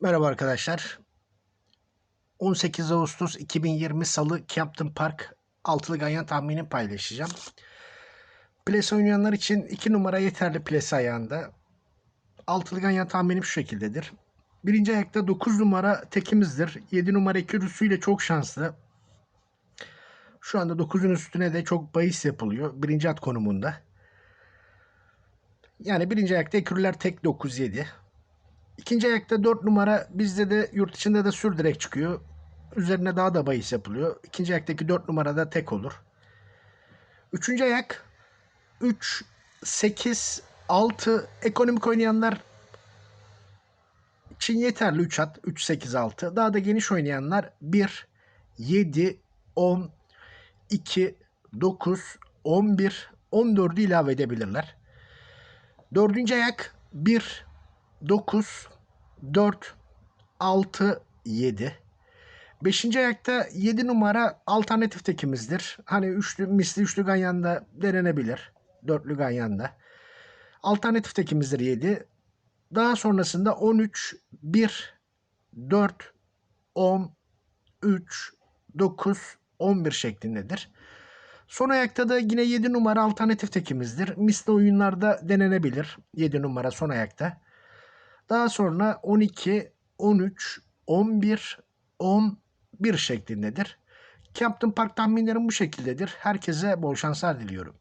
Merhaba arkadaşlar. 18 Ağustos 2020 Salı Captain Park altılı ganyan tahminini paylaşacağım. Plase oynayanlar için 2 numara yeterli plase ayağında. Altılı ganyan tahminim şu şekildedir. Birinci ayakta 9 numara tekimizdir. 7 numara ekürüsüyle çok şanslı. Şu anda 9'un üstüne de çok bahis yapılıyor. Birinci at konumunda. Yani birinci ayakta ekürüler tek 9-7. İkinci ayakta 4 numara bizde de yurt içinde de sür direkt çıkıyor. Üzerine daha da bahis yapılıyor. İkinci ayaktaki 4 numarada tek olur. Üçüncü ayak 3, 8, 6 ekonomik oynayanlar için yeterli 3 at. 3, 8, 6. Daha da geniş oynayanlar 1, 7, 10, 2, 9, 11, 14'ü ilave edebilirler. Dördüncü ayak 1, 9, 4, 6, 7. Beşinci ayakta 7 numara alternatif tekimizdir. Hani üçlü, misli üçlü ganyanda denenebilir. Dörtlü ganyanda. Alternatif tekimizdir 7. Daha sonrasında 13, 1, 4, 10, 3, 9, 11 şeklindedir. Son ayakta da yine 7 numara alternatif tekimizdir. Misli oyunlarda denenebilir. 7 numara son ayakta. Daha sonra 12, 13, 11, 11 şeklindedir. Captain Park tahminlerim bu şekildedir. Herkese bol şanslar diliyorum.